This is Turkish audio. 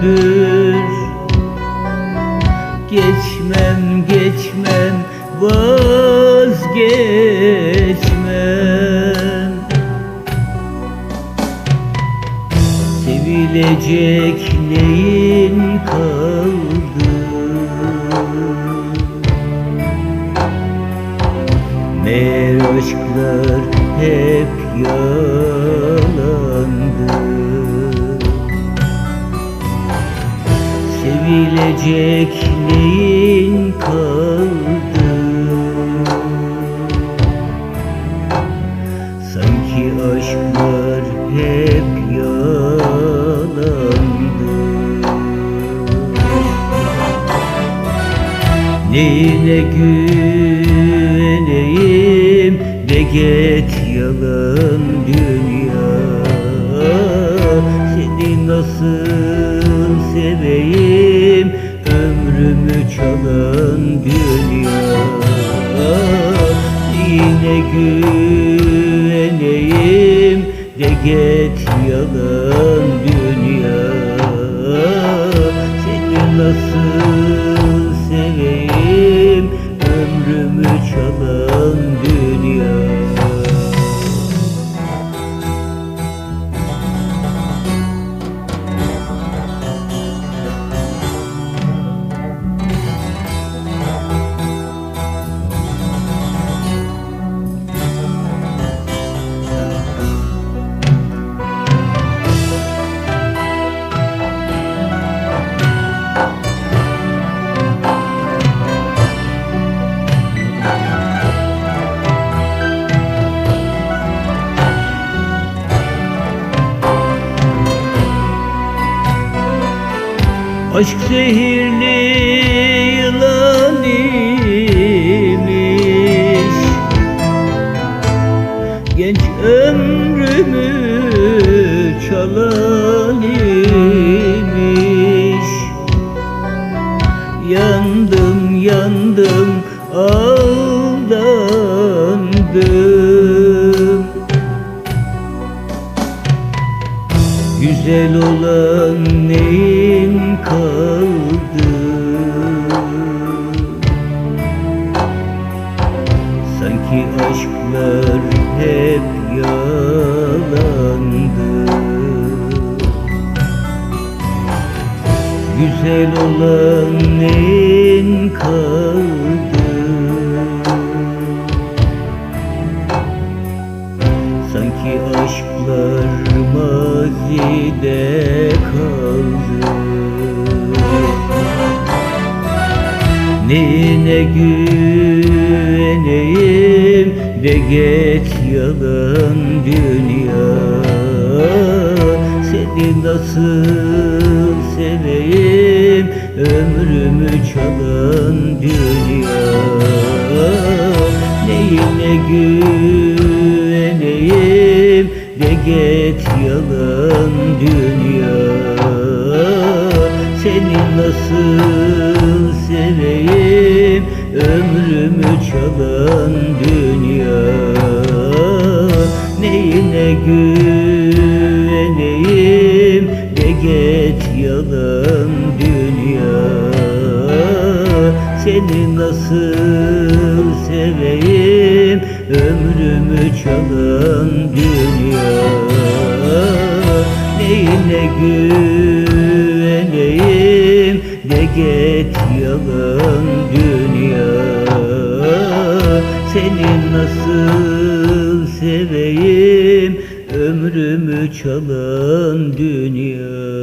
gözümdür Geçmem geçmem vazgeçmem. Sevilecek neyin kaldı Sevilecek neyin kaldı? Sanki aşklar hep yalandı. Neyine güveneyim? De get yalan dünya güveneyim de get yalan Aşk zehirli yılan imiş. Genç ömrümü çalan imiş. Yandım yandım aldandım. Güzel olan neyin kaldı Sanki aşklar hep yalandı. Güzel olan neyin kaldı Neyine güveneyim de get yalan dünya. Seni nasıl seveyim ömrümü çalan dünya. Neyine güveneyim de get yalan dünya. Seni nasıl seveyim ömrümü çalan dünya. Neyine güveneyim de get yalan dünya. Seni nasıl seveyim ömrümü çalan dünya. Neyine güveneyim yalan dünya. Seni nasıl seveyim ömrümü çalan dünya